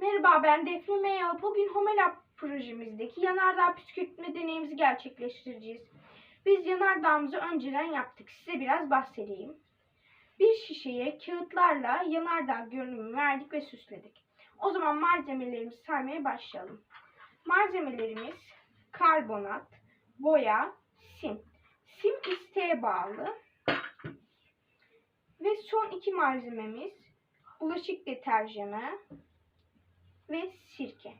Merhaba ben Defne Meyal. Bugün Homelab projemizdeki yanardağ püskürtme deneyimizi gerçekleştireceğiz. Biz yanardağımızı önceden yaptık. Size biraz bahsedeyim. Bir şişeye kağıtlarla yanardağ görünümü verdik ve süsledik. O zaman malzemelerimizi saymaya başlayalım. Malzemelerimiz karbonat, boya, sim. Sim isteğe bağlı. Ve son iki malzememiz bulaşık deterjanı, ve sirke.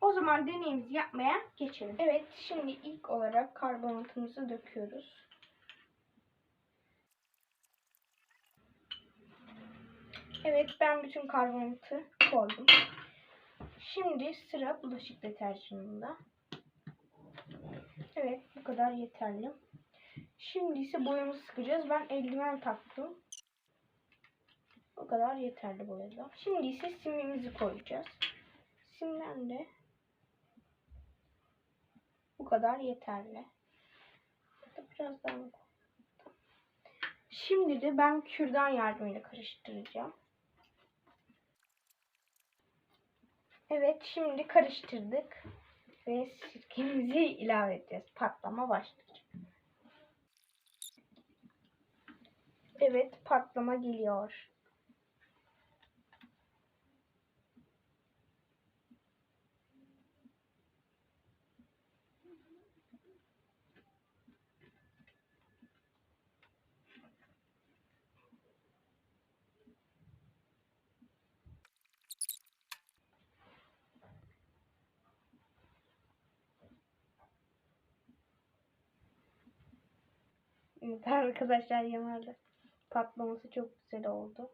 O zaman deneyimizi yapmaya geçelim. Evet, şimdi ilk olarak karbonatımızı döküyoruz. Evet, ben bütün karbonatı koydum. Şimdi sıra bulaşık deterjanında. Evet, bu kadar yeterli. Şimdi ise boyamızı sıkacağız. Ben eldiven taktım. Bu kadar yeterli boyada. Şimdi ise simimizi koyacağız. Simden de bu kadar yeterli. Biraz daha? Şimdi de ben kürdan yardımıyla karıştıracağım. Evet şimdi karıştırdık. Ve sirkemizi ilave edeceğiz. Patlama başlayacak. Evet patlama geliyor. Evet arkadaşlar yanardı. Patlaması çok güzel oldu.